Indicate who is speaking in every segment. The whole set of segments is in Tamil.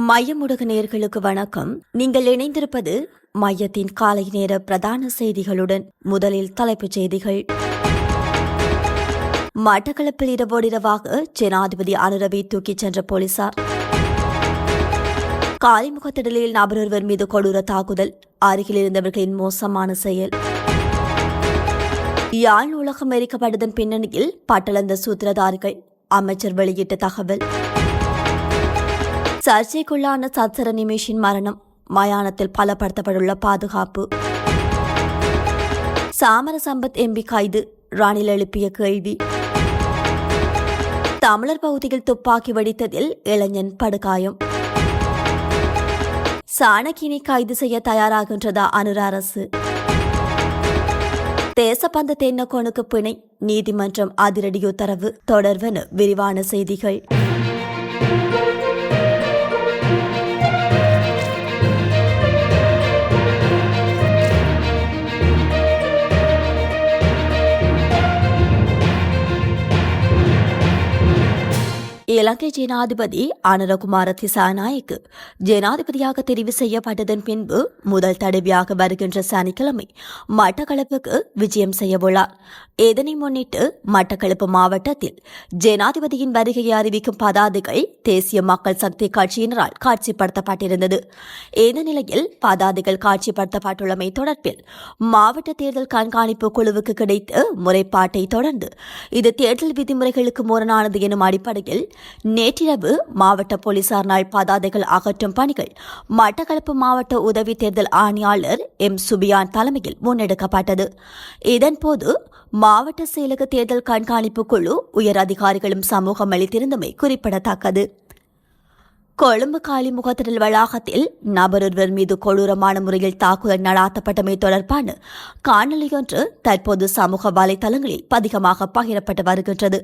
Speaker 1: மையமுடக நேர்களுக்கு வணக்கம். நீங்கள் இணைந்திருப்பது மையத்தின் காலை நேர பிரதான செய்திகளுடன் முதலில் தலைப்புச் செய்திகள். மட்டக்களப்பில் இரவோடிரவாக ஜனாதிபதி அனுரவை தூக்கிச் சென்ற போலீசார். காலிமுகத்திடலில் நபரொருவர் மீது கொடூர தாக்குதல் அருகில் இருந்தவர்களின் மோசமான செயல். யாழ் உலகம் எரிக்கப்பட்டதன் பின்னணியில் பட்டளந்த சூத்திரதாரிகள் அமைச்சர் வெளியிட்ட தகவல். சர்ச்சைக்குள்ளான சத்சர நிமிஷின் மரணம். மயானத்தில் பலப்படுத்தப்பட்டுள்ள பாதுகாப்பு. சாமர சம்பத் எம்பி கைது ராணில் எழுப்பிய கேள்வி தமிழர் பகுதியில் துப்பாக்கி வெடித்ததில் இளைஞன் படுகாயம். சாணக்கினை கைது செய்ய தயாராகின்றதா அனுர அரசு? தேசப்பந்த தென்னக்கோனுக்கு பிணை நீதிமன்றம் அதிரடி உத்தரவு. தொடர்வன விரிவான செய்திகள். இலங்கை ஜனாதிபதி அனுரகுமார திசாநாயக்கு ஜனாதிபதியாக தெரிவு செய்யப்பட்டதன் பின்பு முதல் தடவையாக வருகின்ற சனிக்கிழமை மட்டக்களப்புக்கு விஜயம் செய்யவுள்ளார் இதனை முன்னிட்டு மட்டக்களப்பு மாவட்டத்தில் ஜனாதிபதியின் வருகையை அறிவிக்கும் பதாதைகள் தேசிய மக்கள் சக்தி கட்சியினரால் காட்சிப்படுத்தப்பட்டிருந்தது. இந்த நிலையில் பதாதைகள் காட்சிப்படுத்தப்பட்டுள்ளமை தொடர்பில் மாவட்ட தேர்தல் கண்காணிப்பு குழுவுக்கு கிடைத்த முறைப்பாட்டை தொடர்ந்து இது தேர்தல் விதிமுறைகளுக்கு முரணானது எனும் அடிப்படையில் நேற்றிரவு மாவட்ட போலீசார் நாள் பதாதைகள் அகற்றும் பணிகள் மட்டக்களப்பு மாவட்ட உதவி தேர்தல் ஆணையாளர் எம். சுபியான் தலைமையில் முன்னெடுக்கப்பட்டது. இதன்போது மாவட்ட செயலக தேர்தல் கண்காணிப்பு குழு உயர் அதிகாரிகளும் சமூகம் அளித்திருந்தமை குறிப்பிடத்தக்கது. கொழும்பு காலிமுகத்திடல் வளாகத்தில் நபரொருவர் மீது கொடூரமான முறையில் தாக்குதல் நடாத்தப்பட்டமை தொடர்பான காணொலியொன்று தற்போது சமூக வலைதளங்களில் அதிகமாக பகிரப்பட்டு வருகின்றது.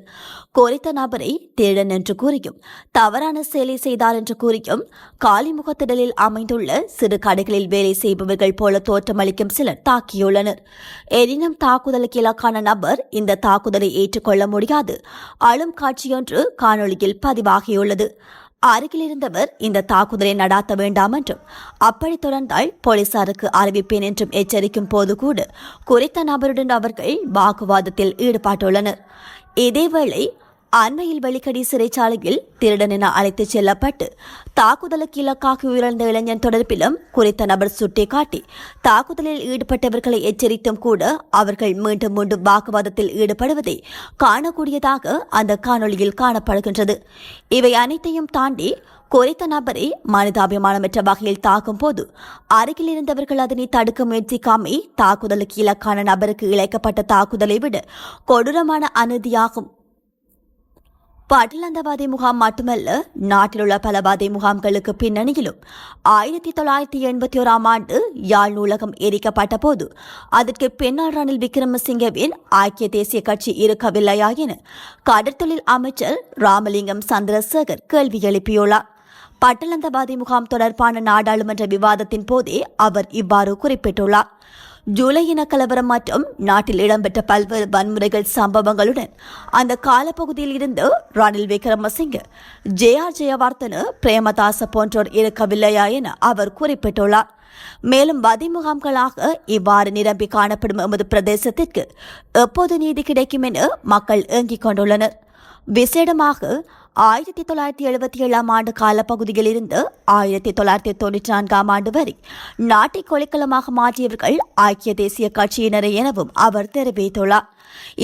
Speaker 1: குறித்த நபரை தேடன் என்று கூறியும் தவறான செயலை செய்தார் என்று கூறியும் காலிமுகத்திடலில் அமைந்துள்ள சிறு கடைகளில் வேலை செய்பவர்கள் போல தோற்றமளிக்கும் சிலர் தாக்கியுள்ளனர். எனினும் தாக்குதலுக்கு இலக்கான நபர் இந்த தாக்குதலை ஏற்றுக்கொள்ள முடியாது. அழும் காட்சியொன்று காணொலியில் பதிவாகியுள்ளது. அருகில் இருந்தவர் இந்த தாக்குதலை நடாத்த வேண்டாம் என்றும் அப்படி தொடர்ந்தால் போலீசாருக்கு அறிவிப்பேன் என்றும் எச்சரிக்கும் போது கூட குறித்த நபருடன் அவர்கள் வாக்குவாதத்தில் ஈடுபட்டுள்ளனர். இதேவேளை அண்மையில் வெளிக்கடி சிறைச்சாலையில் திருடன் என அழைத்துச் செல்லப்பட்டு தாக்குதலுக்கு இலக்காக உயிரிழந்த இளைஞன் தொடர்பிலும் குறித்த நபர் சுட்டிக்காட்டி தாக்குதலில் ஈடுபட்டவர்களை எச்சரித்தும் கூட அவர்கள் மீண்டும் மீண்டும் வாக்குவாதத்தில் ஈடுபடுவதை காணக்கூடியதாக அந்த காணொளியில் காணப்படுகின்றது. இவை அனைத்தையும் தாண்டி குறித்த நபரை மனிதாபிமானமற்ற வகையில் தாக்கும் போது அருகில் இருந்தவர்கள் அதனை தடுக்க முயற்சிக்காமை தாக்குதலுக்கு இலக்கான நபருக்கு இழைக்கப்பட்ட தாக்குதலை விட கொடூரமான அநீதியாகும் பட்டிலந்தவாதி முகாம் மட்டுமல்ல நாட்டிலுள்ள பல வாதி முகாம்களுக்கு பின்னணியிலும் ஆயிரத்தி தொள்ளாயிரத்தி எண்பத்தி ஓராம் ஆண்டு யாழ் நூலகம் எரிக்கப்பட்ட போது அதற்கு பின்னால் ரணில் விக்ரமசிங்கவின் ஐக்கிய தேசிய கட்சி இருக்கவில்லையா என கடற்தொழில் அமைச்சர் ராமலிங்கம் சந்திரசேகர் கேள்வி எழுப்பியுள்ளார். பட்டலந்தவாதி முகாம் தொடர்பான நாடாளுமன்ற விவாதத்தின் போதே அவர் இவ்வாறு குறிப்பிட்டுள்ளார். ஜூலை இன கலவரம் மற்றும் நாட்டில் இடம்பெற்ற பல்வேறு வன்முறைகள் சம்பவங்களுடன் அந்த காலப்பகுதியில் இருந்து ரணில் விக்ரமசிங்க ஜே ஆர் ஜெயவர்தன பிரேமதாச போன்றோர் இருக்கவில்லையா என அவர் குறிப்பிட்டுள்ளார். மேலும் வதி முகாம்களாக இவ்வாறு நிரம்பி காணப்படும் எமது பிரதேசத்திற்கு எப்போது நீதி கிடைக்கும் என மக்கள் ஏங்கிக் கொண்டுள்ளனர். விசேடமாக ஆயிரத்தி தொள்ளாயிரத்தி எழுபத்தி ஏழாம் ஆண்டு காலப்பகுதியில் இருந்து ஆயிரத்தி தொள்ளாயிரத்தி தொண்ணூற்றி நான்காம் ஆண்டு வரை நாட்டை கொலைக்களமாக மாற்றியவர்கள் ஐக்கிய தேசிய கட்சியினர் எனவும் அவர் தெரிவித்துள்ளார்.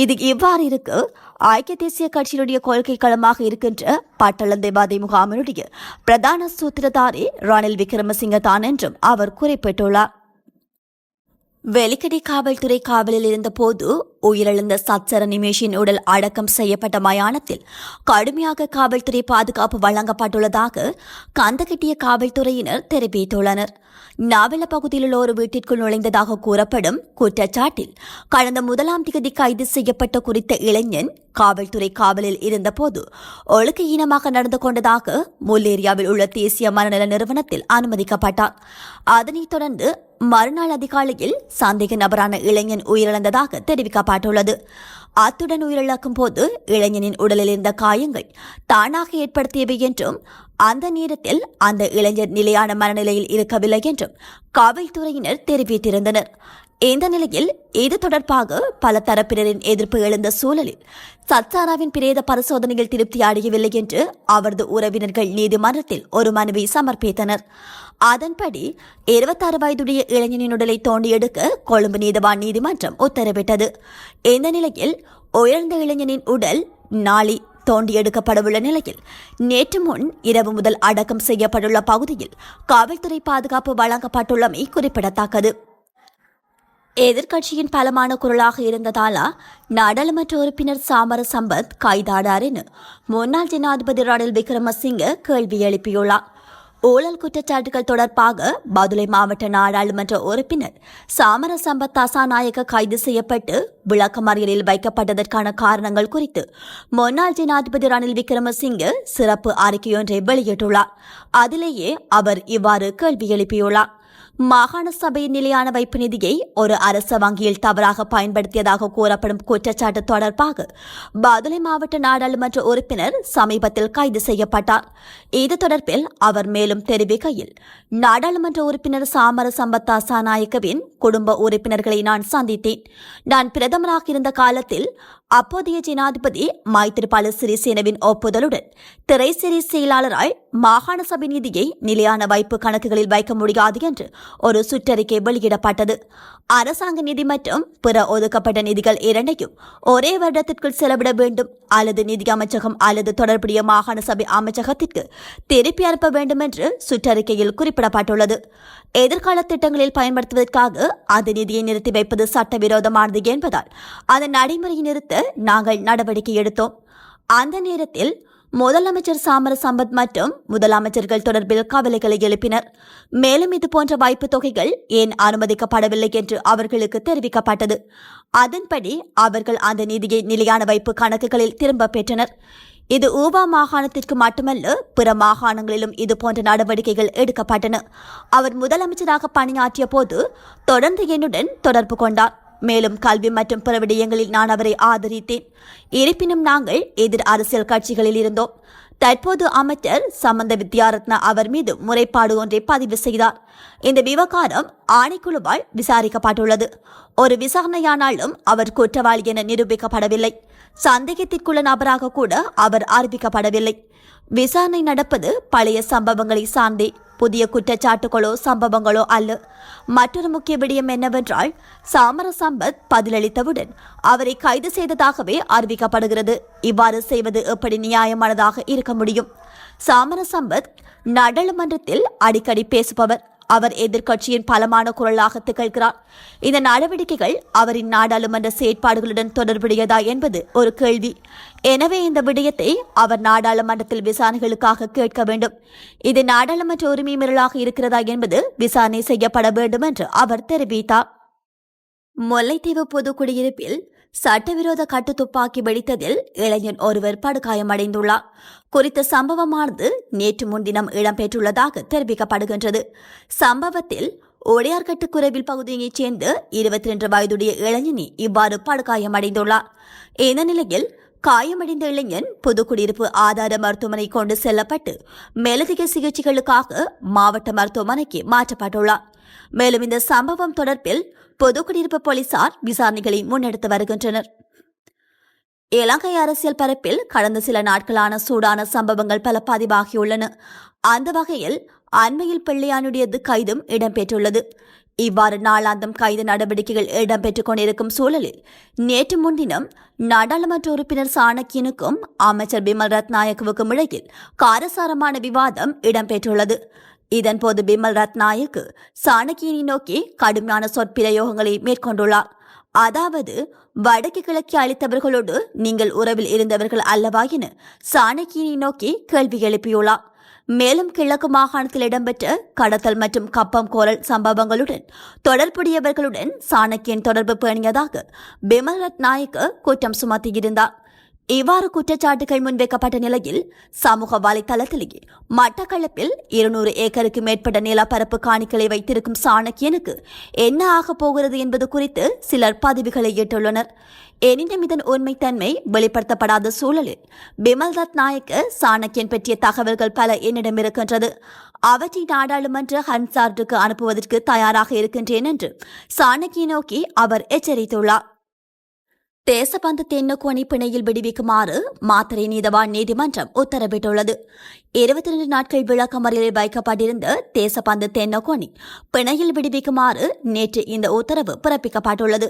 Speaker 1: இது இவ்வாறு இருக்கு ஐக்கிய தேசிய கட்சியினுடைய கொள்கை களமாக இருக்கின்ற பட்டளந்தேவாதி முகாமினுடைய பிரதான சூத்திரதாரி ரணில் விக்ரமசிங்க தான் என்றும் அவர் குறிப்பிட்டுள்ளார். வெலிக்கடி காவல்துறை காவலில் இருந்தபோது உயிரிழந்த சச்சர நிமேஷின் உடல் அடக்கம் செய்யப்பட்ட மயானத்தில் கடுமையாக காவல்துறை பாதுகாப்பு வழங்கப்பட்டுள்ளதாக கந்தகட்டிய காவல்துறையினர் தெரிவித்துள்ளனர். நாவல பகுதியில் உள்ள ஒரு வீட்டிற்குள் நுழைந்ததாக கூறப்படும் குற்றச்சாட்டில் கடந்த முதலாம் தேதி கைது செய்யப்பட்ட குறித்த இளைஞன் காவல்துறை காவலில் இருந்தபோது ஒழுக்க ஈனமாக நடந்து கொண்டதாக முல்லேரியாவில் உள்ள தேசிய மனநல நிறுவனத்தில் அனுமதிக்கப்பட்டார் அதனைத் தொடர்ந்து மறுநாள் அதிகாலையில் சந்தேக நபரான இளைஞன் உயிரிழந்ததாக தெரிவிக்கப்பட்டது தெரிவிக்கப்பட்டுள்ளது அத்துடன் உயிரிழக்கும் போது இளைஞனின் உடலில் இருந்த காயங்கள் தானாக ஏற்படுத்தியவை என்றும் அந்த நேரத்தில் அந்த இளைஞர் நிலையான மனநிலையில் இருக்கவில்லை என்றும் காவல்துறையினர் தெரிவித்திருந்தனர். இந்த நிலையில் இது தொடர்பாக பல தரப்பினரின் எதிர்ப்பு எழுந்த சூழலில் சத்தாராவின் பிரேத பரிசோதனையில் திருப்தி அடையவில்லை என்று அவரது உறவினர்கள் நீதிமன்றத்தில் ஒரு மனுவை சமர்ப்பித்தனர். அதன்படி இருபத்தாறு வயதுடைய இளைஞனின் உடலை தோண்டி எடுக்க கொழும்பு நீதவான் நீதிமன்றம் உத்தரவிட்டது. இந்த நிலையில் உயர்ந்த இளைஞனின் உடல் நாளை தோண்டி எடுக்கப்படவுள்ள நிலையில் நேற்று முன் இரவு முதல் அடக்கம் செய்யப்பட்டுள்ள பகுதியில் காவல்துறை பாதுகாப்பு வழங்கப்பட்டுள்ளமை குறிப்பிடத்தக்கது. எதிர்க்கட்சியின் பலமான குரலாக இருந்ததாலா நாடாளுமன்ற உறுப்பினர் சாமர சம்பத் கைதாடார் என முன்னாள் ஜனாதிபதி ரணில் விக்ரமசிங்க கேள்வி எழுப்பியுள்ளார். ஊழல் குற்றச்சாட்டுகள் தொடர்பாக பதுளை மாவட்ட நாடாளுமன்ற உறுப்பினர் சாமர சம்பத் தசாநாயக்க கைது செய்யப்பட்டு விளக்கமறியலில் வைக்கப்பட்டதற்கான காரணங்கள் குறித்து முன்னாள் ஜனாதிபதி ரணில் விக்ரமசிங்க சிறப்பு அறிக்கையொன்றை வெளியிட்டுள்ளார். அதிலேயே அவர் இவ்வாறு கேள்வி எழுப்பியுள்ளார். மாகாண சபையின் நிலையான வைப்பு நிதியை ஒரு அரச வங்கியில் தவறாக பயன்படுத்தியதாக கூறப்படும் குற்றச்சாட்டு தொடர்பாக பதுளை மாவட்ட நாடாளுமன்ற உறுப்பினர் சமீபத்தில் கைது செய்யப்பட்டார். இது தொடர்பில் அவர் மேலும் தெரிவிக்கையில் நாடாளுமன்ற உறுப்பினர் சாமர சம்பத் தாசாநாயக்கவின் குடும்ப உறுப்பினர்களை நான் சந்தித்தேன். நான் பிரதமராக இருந்த காலத்தில் அப்போதைய ஜனாதிபதி மைத்திரிபால சிறிசேனவின் ஒப்புதலுடன் திரைசிறி செயலாளராய் மாகாண சபை நிதியை நிலையான வைப்பு கணக்குகளில் வைக்க முடியாது என்று ஒரு சுற்றறிக்கை வெளியிடப்பட்டது. அரசாங்க நிதி மற்றும் பிற ஒதுக்கப்பட்ட நிதிகள் இரண்டையும் ஒரே வருடத்திற்குள் செலவிட வேண்டும். அல்லது நிதி அமைச்சகம் அல்லது தொடர்புடைய மாகாண சபை அமைச்சகத்திற்கு திருப்பி அனுப்ப வேண்டும் என்று சுற்றறிக்கையில் குறிப்பிடப்பட்டுள்ளது. எதிர்கால திட்டங்களில் பயன்படுத்துவதற்காக அந்த நிதியை நிறுத்தி வைப்பது சட்டவிரோதமானது என்பதால் அந்த நடைமுறையை நிறுத்த நாங்கள் நடவடிக்கை எடுத்தோம். அந்த நேரத்தில் முதலமைச்சர் சாமர சம்பத் மற்றும் முதலமைச்சர்கள் தொடர்பில் கவலைகளை எழுப்பினர். மேலும் இது போன்ற வாய்ப்பு தொகைகள் ஏன் அனுமதிக்கப்படவில்லை என்று அவர்களுக்கு தெரிவிக்கப்பட்டது. அதன்படி அவர்கள் அந்த நிதியை நிலையான வைப்பு கணக்குகளில் திரும்ப பெற்றனர். இது ஊவா மாகாணத்திற்கு மட்டுமல்ல பிற மாகாணங்களிலும் இது போன்ற நடவடிக்கைகள் எடுக்கப்பட்டன. அவர் முதலமைச்சராக பணியாற்றிய போது தொடர்ந்து என்னுடன் தொடர்பு கொண்டார். மேலும் கல்வி மற்றும் பிற விடயங்களில் நான் அவரை ஆதரித்தேன். இருப்பினும் நாங்கள் எதிர் அரசியல் கட்சிகளில் இருந்தோம். தற்போது அமைச்சர் சம்பந்த வித்யாரத்னா அவர் மீது முறைப்பாடு ஒன்றை பதிவு செய்தார். இந்த விவகாரம் ஆணைக்குழுவால் விசாரிக்கப்பட்டுள்ளது. ஒரு விசாரணையானாலும் அவர் குற்றவாளி என நிரூபிக்கப்படவில்லை. சந்தேகத்திற்குள்ள நபராக கூட அவர் அறிவிக்கப்படவில்லை. விசாரணை நடப்பது பழைய சம்பவங்களை சார்ந்தே. புதிய குற்றச்சாட்டுகளோ சம்பவங்களோ அல்ல. மற்றொரு முக்கிய விடயம் என்னவென்றால் சாமர சம்பத் பதிலளித்தவுடன் அவரை கைது செய்ததாகவே அறிவிக்கப்படுகிறது. இவ்வாறு செய்வது எப்படி நியாயமானதாக இருக்க முடியும்? சாமர சம்பத் நாடாளுமன்றத்தில் அடிக்கடி பேசுபவர். அவர் எதிர்க்கட்சியின் பலமான குரலாக திகழ்கிறார். இந்த நடவடிக்கைகள் அவரின் நாடாளுமன்ற செயற்பாடுகளுடன் தொடர்புடையதா என்பது ஒரு கேள்வி. எனவே இந்த விடயத்தை அவர் நாடாளுமன்றத்தில் விசாரணைகளுக்காக கேட்க வேண்டும். இது நாடாளுமன்ற உரிமை மீறலாக இருக்கிறதா என்பது விசாரணை செய்யப்பட வேண்டும் என்று அவர் தெரிவித்தார். முல்லைத்தீவு பொது குடியிருப்பில் சட்டவிரோத கட்டு துப்பாக்கி வெடித்ததில் இளைஞன் ஒருவர் படுகாயமடைந்துள்ளார். குறித்த சம்பவமானது நேற்று முன்தினம் இடம்பெற்றுள்ளதாக தெரிவிக்கப்படுகின்றது. சம்பவத்தில் ஒடையார்கட்டு குறைவில் பகுதியைச் சேர்ந்த இருபத்தி ரெண்டு வயதுடைய இளைஞனி இவ்வாறு படுகாயமடைந்துள்ளார். இந்த நிலையில் காயமடைந்த இளைஞன் புதுக்குடியிருப்பு ஆதார மருத்துவமனை கொண்டு செல்லப்பட்டு மேலதிக சிகிச்சைகளுக்காக மாவட்ட மருத்துவமனைக்கு மாற்றப்பட்டுள்ளார். மேலும் இந்த சம்பவம் தொடர்பில் பொது குடியிருப்பு போலீசார் விசாரணைகளை முன்னெடுத்து வருகின்றனர். இலங்கை அரசியல் பரப்பில் கடந்த சில நாட்களான சூடான சம்பவங்கள் பல பதிவாகியுள்ளன. அந்த வகையில் அண்மையில் பிள்ளையானுடையது கைதும் இடம்பெற்றுள்ளது. இவ்வாறு நாளாந்தம் கைது நடவடிக்கைகள் இடம்பெற்றுக் கொண்டிருக்கும் சூழலில் நேற்று முன்தினம் நாடாளுமன்ற உறுப்பினர் சாணக்கியனுக்கும் அமைச்சர் பிமல் ரத்நாயக்குவுக்கும் இடையில் காரசாரமான விவாதம் இடம்பெற்றுள்ளது. இதன்போது பிமல் ரத்நாயக்கு சாணக்கியனை நோக்கி கடுமையான சொற்பிரயோகங்களை மேற்கொண்டுள்ளார். அதாவது வடக்கு கிழக்கு அளித்தவர்களோடு நீங்கள் உறவில் இருந்தவர்கள் அல்லவா என சாணக்கியனை நோக்கி கேள்வி எழுப்பியுள்ளார். மேலும் கிழக்கு மாகாணத்தில் இடம்பெற்ற கடத்தல் மற்றும் கப்பம் கோரல் சம்பவங்களுடன் தொடர்புடையவர்களுடன் சாணக்கியன் தொடர்பு பேணியதாக பிமல் ரத்நாயக்கு குற்றம் சுமத்தியிருந்தார். இவ்வாறு குற்றச்சாட்டுகள் முன்வைக்கப்பட்ட நிலையில் சமூக வலைதளத்திலேயே மட்டக்களப்பில் இருநூறு ஏக்கருக்கு மேற்பட்ட நிலப்பரப்பு காணிகளை வைத்திருக்கும் சாணக்கியனுக்கு என்ன ஆகப் போகிறது என்பது குறித்து சிலர் பதிவுகளை இட்டுள்ளனர். எனினும் இதன் உண்மைத்தன்மை வெளிப்படுத்தப்படாத சூழலில் பிமல் தத் நாயக்க சாணக்கியன் பற்றிய தகவல்கள் பல என்னிடம் இருக்கின்றது. அவற்றை நாடாளுமன்ற ஹன்சார்டுக்கு அனுப்புவதற்கு தயாராக இருக்கின்றேன் என்று சாணக்கியை நோக்கி அவர் எச்சரித்துள்ளார். தேசபந்து தென்னக்கோணி பிணையில் விடுவிக்குமாறு மாத்தறை நீதவான் நீதிமன்றம் உத்தரவிட்டுள்ளது. இருபத்தி ரெண்டு நாட்கள் விளக்கமறியலில் வைக்கப்பட்டிருந்த தேசபந்து தென்னக்கோணி பிணையில் விடுவிக்குமாறு நேற்று இந்த உத்தரவு பிறப்பிக்கப்பட்டுள்ளது.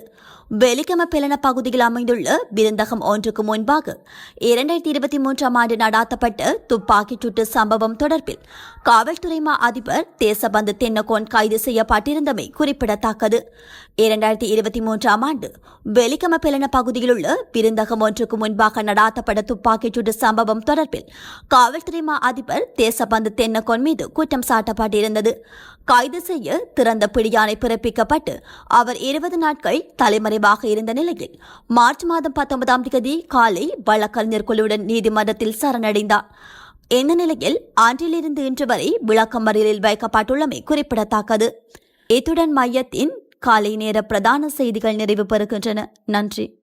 Speaker 1: வெலிகம பிளன பகுதியில் அமைந்துள்ள விருந்தகம் ஒன்றுக்கு முன்பாக இரண்டாயிரத்தி இருபத்தி மூன்றாம் ஆண்டு நடாத்தப்பட்ட துப்பாக்கிச் சூட்டு சம்பவம் தொடர்பில் காவல்துறை மா அதிபர் தேசபந்து தென்னகோன் கைது செய்யப்பட்டிருந்தமை குறிப்பிடத்தக்கது. இரண்டாயிரத்தி இருபத்தி மூன்றாம் ஆண்டு வெலிகம பிளன பகுதியில் உள்ள விருந்தகம் ஒன்றுக்கு முன்பாக நடாத்தப்பட்ட துப்பாக்கிச் சூட்டு சம்பவம் தொடர்பில் காவல்துறை மா அதிபர் தேசபந்து தென்னகோன் மீது குற்றம் சாட்டப்பட்டிருந்தது. கைது செய்ய திறந்த பிடியாணை பிறப்பிக்கப்பட்டு அவர் இருபது நாட்கள் தலைமறைவாக இருந்த நிலையில் மார்ச் மாதம் பத்தொன்பதாம் தேதி காலை வழக்கறிஞர் குழுவுடன் நீதிமன்றத்தில் சரணடைந்தார். இந்த நிலையில் ஆண்டிலிருந்து இன்று வரை விளக்கமறியலில் வைக்கப்பட்டுள்ளமை குறிப்பிடத்தக்கது. இத்துடன் மையத்தின் காலை நேர பிரதான செய்திகள் நிறைவு பெறுகின்றன. நன்றி.